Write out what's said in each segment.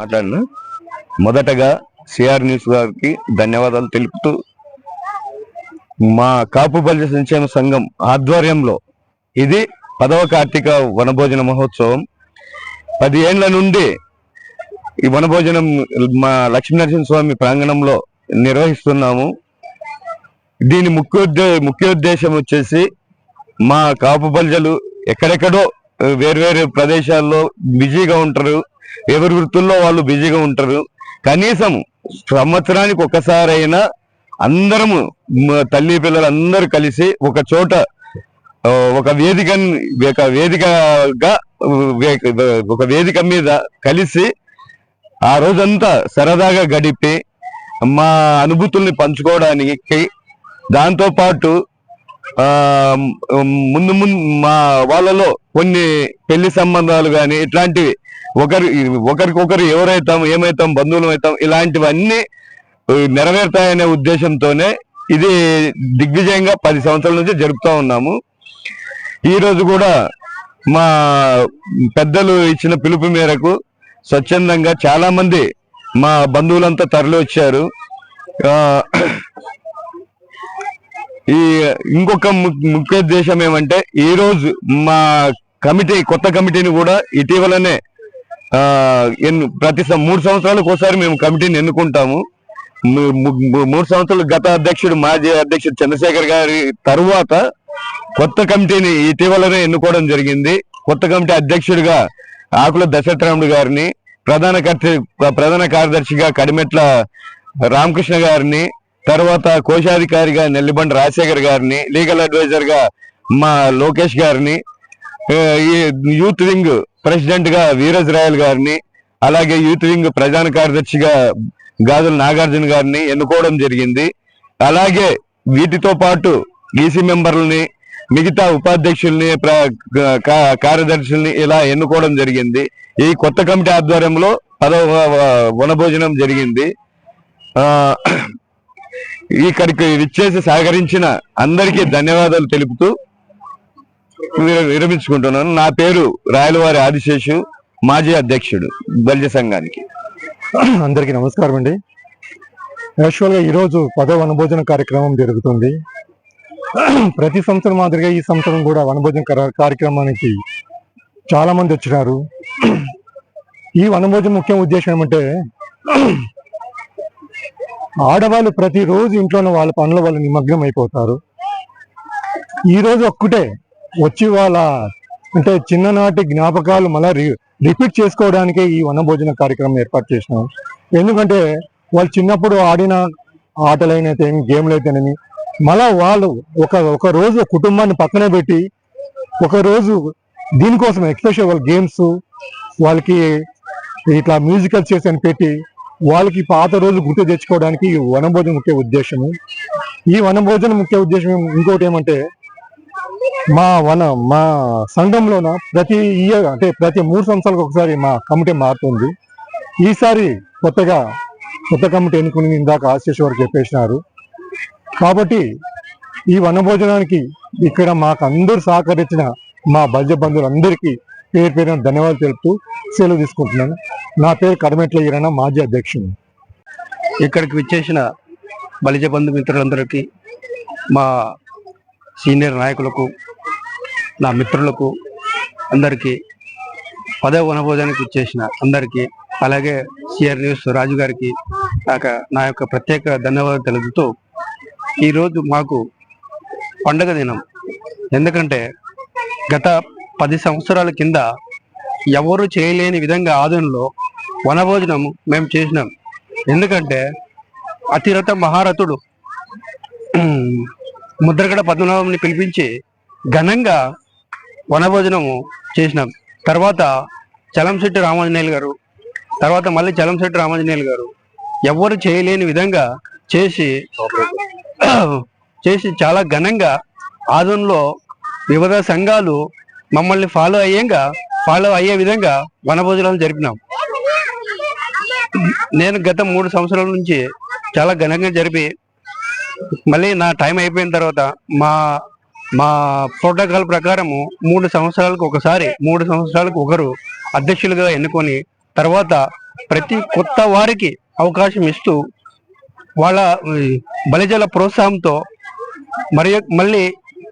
మాట్లాడిన? మొదటగా CR news గారికి ధన్యవాదాలు తెలుపుతూ మా కాపు బలిజ సంక్షేమ సంఘం ఆధ్వర్యంలో ఇది పదవ కార్తీక వనభోజన మహోత్సవం. పది ఏండ్ల నుండి ఈ వనభోజనం మా లక్ష్మీనరసింహ స్వామి ప్రాంగణంలో నిర్వహిస్తున్నాము. దీని ముఖ్య ముఖ్య ఉద్దేశం వచ్చేసి మా కాపు బలిజలు ఎక్కడెక్కడో వేర్వేరు ప్రదేశాల్లో బిజీగా ఉంటారు. ఎవరి వృత్తుల్లో వాళ్ళు బిజీగా ఉంటారు. కనీసం సంవత్సరానికి ఒక్కసారైనా అందరము తల్లి పిల్లలు అందరూ కలిసి ఒక చోట ఒక వేదిక ఒక వేదికగా ఒక వేదిక మీద కలిసి ఆ రోజంతా సరదాగా గడిపి మా అనుభూతుల్ని పంచుకోవడానికి దాంతోపాటు ముందు ముందు మా వాళ్ళలో కొన్ని పెళ్ళి సంబంధాలు కానీ ఇట్లాంటివి. ఒకరి ఒకరికొకరు ఎవరైతాం ఏమైతాం బంధువులు అవుతాం ఇలాంటివన్నీ నెరవేరుతాయనే ఉద్దేశంతోనే ఇది దిగ్విజయంగా పది సంవత్సరాల నుంచి జరుపుతూ ఉన్నాము. ఈరోజు కూడా మా పెద్దలు ఇచ్చిన పిలుపు మేరకు స్వచ్ఛందంగా చాలామంది మా బంధువులంతా తరలి వచ్చారు ఈ ఇంకొక ము- ముఖ్య ఉద్దేశం ఏమంటే ఈ రోజు మా కమిటీ కొత్త కమిటీని కూడా ఇటీవలనే ప్రతి మూడు సంవత్సరాలకు ఒకసారి మేము కమిటీని ఎన్నుకుంటాము. మూడు సంవత్సరాలు గత అధ్యక్షుడు మాజీ అధ్యక్షుడు చంద్రశేఖర్ గారి తరువాత కొత్త కమిటీని ఇటీవలనే ఎన్నుకోవడం జరిగింది. కొత్త కమిటీ అధ్యక్షుడిగా ఆకుల దశరథరాముడు గారిని ప్రధాన కర్త ప్రధాన కార్యదర్శిగా కడిమెట్ల రామకృష్ణ గారిని తర్వాత కోశాధికారిగా నెల్లిబండి రాజశేఖర్ గారిని లీగల్ అడ్వైజర్గా మా లోకేష్ గారిని ఈ యూత్ వింగ్ ప్రెసిడెంట్గా వీరజ్ రాయల్ గారిని అలాగే యూత్ వింగ్ ప్రధాన కార్యదర్శిగా గాజుల నాగార్జున గారిని ఎన్నుకోవడం జరిగింది అలాగే వీటితో పాటు ఈసీ మెంబర్లని మిగతా ఉపాధ్యక్షుల్ని ప్ర- కార్యదర్శుల్ని ఇలా ఎన్నుకోవడం జరిగింది ఈ కొత్త కమిటీ ఆధ్వర్యంలో పదవ వనభోజనం జరిగింది ఆ ఇక్కడికి విచ్చేసి సహకరించిన అందరికీ ధన్యవాదాలు తెలుపుతూ విరమించుకుంటున్నాను. నా పేరు రాయలవారి ఆదిశేషు మాజీ అధ్యక్షుడు బల్జ సంఘానికి. అందరికీ నమస్కారం అండి. యాక్చువల్గా ఈరోజు పదో వనభోజన కార్యక్రమం జరుగుతుంది. ప్రతి సంవత్సరం మాదిరిగా ఈ సంవత్సరం కూడా వనభోజన కార్యక్రమానికి చాలామంది వచ్చినారు. ఈ వనభోజన ముఖ్య ఉద్దేశం ఏమంటే ఆడవాళ్ళు ప్రతిరోజు ఇంట్లోనే వాళ్ళ పనుల వల్ల నిమగ్నం అయిపోతారు. ఈ రోజు ఒక్కటే వచ్చి వాళ్ళ అంటే చిన్ననాటి జ్ఞాపకాలు మళ్ళీ రిపీట్ చేసుకోవడానికే ఈ వనభోజన కార్యక్రమం ఏర్పాటు చేసినాం. ఎందుకంటే వాళ్ళు చిన్నప్పుడు ఆడిన ఆటలైనైతే గేమ్లు అయితేనేమి మళ్ళా వాళ్ళు ఒక ఒక రోజు కుటుంబాన్ని పక్కనే పెట్టి ఒకరోజు దీనికోసం ఎక్స్పెషల్ వాళ్ళ గేమ్స్ వాళ్ళకి ఇట్లా మ్యూజికల్ చేసి అని పెట్టి వాళ్ళకి పాత రోజు గుర్తు తెచ్చుకోవడానికి ఈ వనభోజన ముఖ్య ఉద్దేశము. ఈ వనభోజనం ముఖ్య ఉద్దేశం ఇంకోటి ఏమంటే మా వన మా సంఘంలోన ప్రతి ఇయర్ అంటే ప్రతి మూడు సంవత్సరాలకు ఒకసారి మా కమిటీ మారుతుంది. ఈసారి కొత్తగా కొత్త కమిటీ ఎన్నుకుని ఇందాక ఆశీష్ వారు చెప్పేసినారు. కాబట్టి ఈ వనభోజనానికి ఇక్కడ మాకు అందరూ సహకరించిన మా బల్జ బంధువులందరికీ పేరు పేరున ధన్యవాదాలు తెలుపుతూ సెలవు తీసుకుంటున్నాను. నా పేరు కడమెట్ల ఈరణ మాజీ అధ్యక్షుడు. ఇక్కడికి విచ్చేసిన బలిజ బంధు మిత్రులందరికీ మా సీనియర్ నాయకులకు నా మిత్రులకు అందరికీ పదవ వనభోజానికి ఇచ్చేసిన అందరికీ అలాగే సిఆర్ న్యూస్ రాజు గారికి నాకు నా యొక్క ప్రత్యేక ధన్యవాదాలు తెలుపుతూ ఈరోజు మాకు పండగ దినం. ఎందుకంటే గత పది సంవత్సరాల కింద ఎవరు చేయలేని విధంగా ఆదంలో వనభోజనం మేము చేసినాం. ఎందుకంటే అతిరథ మహారథుడు ముద్రగడ పద్మనాభంని పిలిపించి ఘనంగా వనభోజనము చేసినాం. తర్వాత చలంశెట్టి రామాంజనేయులు గారు తర్వాత మళ్ళీ చలంశెట్టి రామాంజనేయులు గారు ఎవరు చేయలేని విధంగా చేసి చేసి చాలా ఘనంగా ఆదంలో వివిధ సంఘాలు మమ్మల్ని ఫాలో అయ్యేగా ఫాలో అయ్యే విధంగా వనభోజనాలు జరిపినాం. నేను గత మూడు సంవత్సరాల నుంచి చాలా ఘనంగా జరిపి మళ్ళీ నా టైం అయిపోయిన తర్వాత మా మా ప్రోటోకాల్ ప్రకారము మూడు సంవత్సరాలకు ఒకసారి మూడు సంవత్సరాలకు ఒకరు అధ్యక్షులుగా ఎన్నుకొని తర్వాత ప్రతి కొత్త వారికి అవకాశం ఇస్తూ వాళ్ళ బలిజల ప్రోత్సాహంతో మరి మళ్ళీ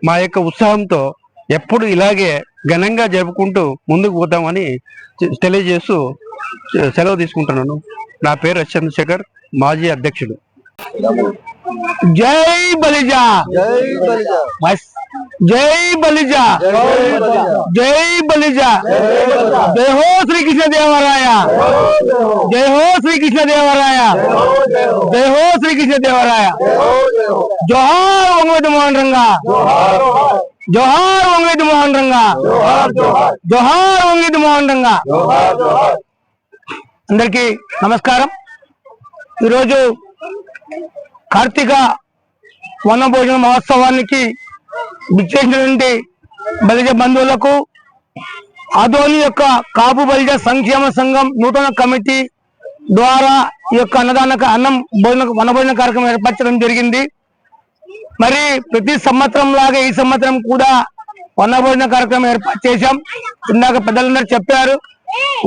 మా యొక్క ఉత్సాహంతో ఎప్పుడు ఇలాగే ఘనంగా జరుపుకుంటూ ముందుకు పోతామని తెలియజేస్తూ సెలవు తీసుకుంటున్నాను. నా పేరు చంద్రశేఖర్ మాజీ అధ్యక్షుడు. జై బలిజా! జై బలిజా! జై బలిజా! జై హో శ్రీకృష్ణ దేవరాయ! జై హో శ్రీకృష్ణ దేవరాయ! జై హో శ్రీకృష్ణ దేవరాయ! జోహార్ వంగవేటి మోహన్ రంగా! జోహార్ వంగవేటి మోహన్ రంగా. జోహార్ వంగవేటి మోహన్ రంగా. అందరికీ నమస్కారం. ఈరోజు కార్తీక వన భోజన మహోత్సవానికి విచ్చేసినటువంటి బలిజ బంధువులకు ఆదోని యొక్క కాపు బలిజ సంక్షేమ సంఘం నూతన కమిటీ ద్వారా ఈ యొక్క అన్నదాన అన్నం భోజన వన భోజన కార్యక్రమం ఏర్పరచడం జరిగింది. మరి ప్రతి సంవత్సరం లాగా ఈ సంవత్సరం కూడా వన భోజన కార్యక్రమం ఏర్పాటు చేశాం. ఇందాక పెద్దలందరూ చెప్పారు.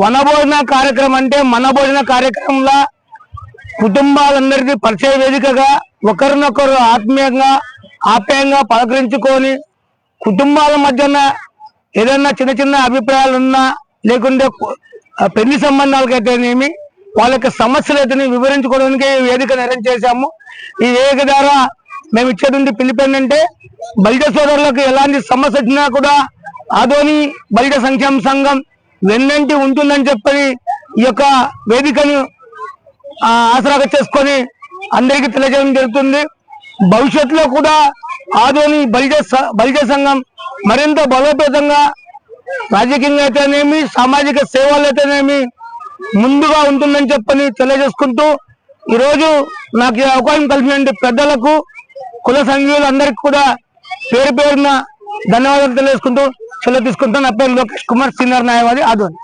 వనభోజన కార్యక్రమం అంటే మన భోజన కార్యక్రమంలో కుటుంబాలందరికీ పరిచయ వేదికగా ఒకరినొకరు ఆత్మీయంగా ఆప్యాయంగా పలకరించుకొని కుటుంబాల మధ్యన ఏదైనా చిన్న చిన్న అభిప్రాయాలు ఉన్నా లేకుంటే పెళ్ళి సంబంధాలకైతేనేమి వాళ్ళ యొక్క సమస్యలు అయితే వివరించుకోవడానికి వేదిక నిర్ణయం చేశాము. ఈ వేదిక ద్వారా మేము ఇచ్చేటువంటి పిలుపు ఏంటంటే బలిజ సోదరులకు ఎలాంటి సమస్య వచ్చినా కూడా ఆదోని బలిజ సంక్షేమ సంఘం వెన్నంటి ఉంటుందని చెప్పని ఈ యొక్క వేదికను ఆసరాగా చేసుకొని అందరికీ తెలియజేయడం జరుగుతుంది. భవిష్యత్తులో కూడా ఆదోని బలిజ బలిజ సంఘం మరింత బలోపేతంగా రాజకీయంగా అయితేనేమి సామాజిక సేవలు అయితేనేమి ముందుగా ఉంటుందని చెప్పని తెలియజేసుకుంటూ ఈరోజు నాకు ఈ అవకాశం కలిపినటువంటి పెద్దలకు కుల సంఘీయులందరికీ కూడా పేరు పేరున ధన్యవాదాలు తెలియజేసుకుంటూ సెలవు తీసుకుంటాను. నా పేరు లోకేష్ కుమార్ సీనియర్ న్యాయవాది ఆధ్వర్యం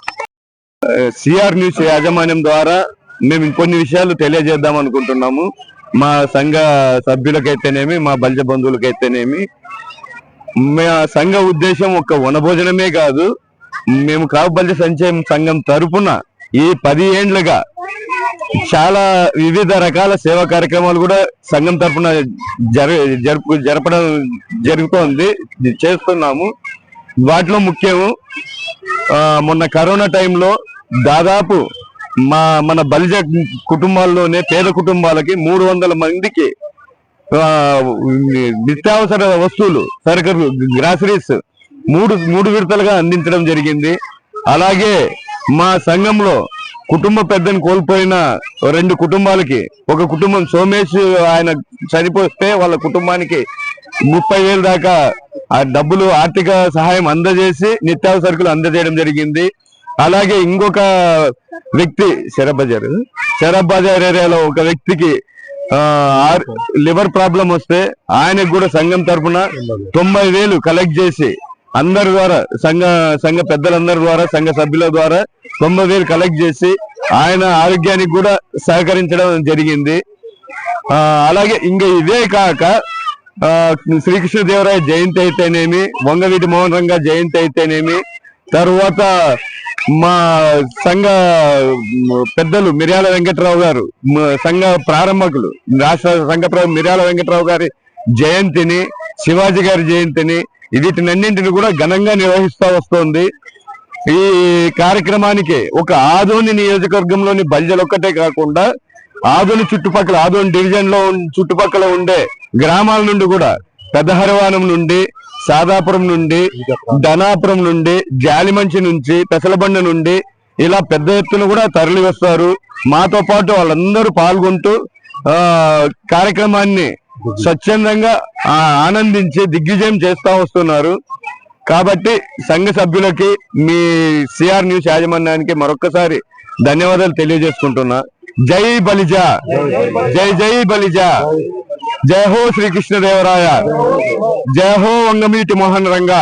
సిఆర్ న్యూస్ యాజమాన్యం ద్వారా మేము ఇంకొన్ని విషయాలు తెలియజేద్దాం అనుకుంటున్నాము. మా సంఘ సభ్యులకైతేనేమి మా బలిజ బంధువులకైతేనేమి మా సంఘ ఉద్దేశం ఒక వనభోజనమే కాదు. మేము కాపు బలిజ సంక్షేమ సంఘం తరపున ఈ పది ఏండ్లుగా చాలా వివిధ రకాల సేవా కార్యక్రమాలు కూడా సంఘం తరపున జర జరుపు జరపడం జరుగుతోంది. చేస్తున్నాము. వాటిలో ముఖ్యము మొన్న కరోనా టైంలో దాదాపు మా మన బలిజ కుటుంబాల్లోనే పేద కుటుంబాలకి మూడు వందల మందికి నిత్యావసర వస్తువులు సరుకులు గ్రాసరీస్ మూడు మూడు విడతలుగా అందించడం జరిగింది. అలాగే మా సంఘంలో కుటుంబ పెద్దను కోల్పోయిన రెండు కుటుంబాలకి ఒక కుటుంబం సోమేష్ ఆయన చనిపోతే వాళ్ళ కుటుంబానికి ముప్పై వేలు దాకా ఆ డబ్బులు ఆర్థిక సహాయం అందజేసి నిత్యావసరకులు అందజేయడం జరిగింది. అలాగే ఇంకొక వ్యక్తి శరబ్ బజార్ శరబ్ బజార్ ఏరియాలో ఒక వ్యక్తికి ఆర్- లివర్ ప్రాబ్లం వస్తే ఆయనకు కూడా సంఘం తరపున తొంభై వేలు కలెక్ట్ చేసి అందరి ద్వారా సంఘ సంఘ పెద్దలందరి ద్వారా సంఘ సభ్యుల ద్వారా తొంభై వేలు కలెక్ట్ చేసి ఆయన ఆరోగ్యానికి కూడా సహకరించడం జరిగింది. అలాగే ఇంకా ఇదే కాక శ్రీకృష్ణదేవరాయ జయంతి అయితేనేమి వంగవీటి మోహన్ రంగ జయంతి అయితేనేమి తర్వాత మా సంఘ పెద్దలు మిర్యాల వెంకట్రావు గారు సంఘ ప్రారంభకులు రాష్ట్ర సంఘ మిర్యాల వెంకట్రావు గారి జయంతిని శివాజీ గారి జయంతిని వీటినన్నింటిని కూడా ఘనంగా నిర్వహిస్తూ వస్తోంది. ఈ కార్యక్రమానికి ఒక ఆదోని నియోజకవర్గంలోని బల్జలు ఒక్కటే కాకుండా ఆదోని చుట్టుపక్కల ఆదోని డివిజన్లో చుట్టుపక్కల ఉండే గ్రామాల నుండి కూడా పెద్దహరవానం నుండి సాదాపురం నుండి ధనాపురం నుండి జాలిమంచి నుంచి పెసలబండ నుండి ఇలా పెద్ద ఎత్తున కూడా తరలి వస్తారు మాతో పాటు వాళ్ళందరూ పాల్గొంటూ ఆ కార్యక్రమాన్ని స్వచ్ఛందంగా ఆ, ఆనందించి దిగ్విజయం చేస్తా వస్తున్నారు. కాబట్టి సంఘ సభ్యులకి మీ సిఆర్ న్యూస్ యాజమాన్యానికి మరొక్కసారి ధన్యవాదాలు తెలియజేసుకుంటున్నా. జై బలిజా! జై జై బలిజా! జై హో శ్రీకృష్ణదేవరాయ! జై హో వంగమీటి మోహన్ రంగా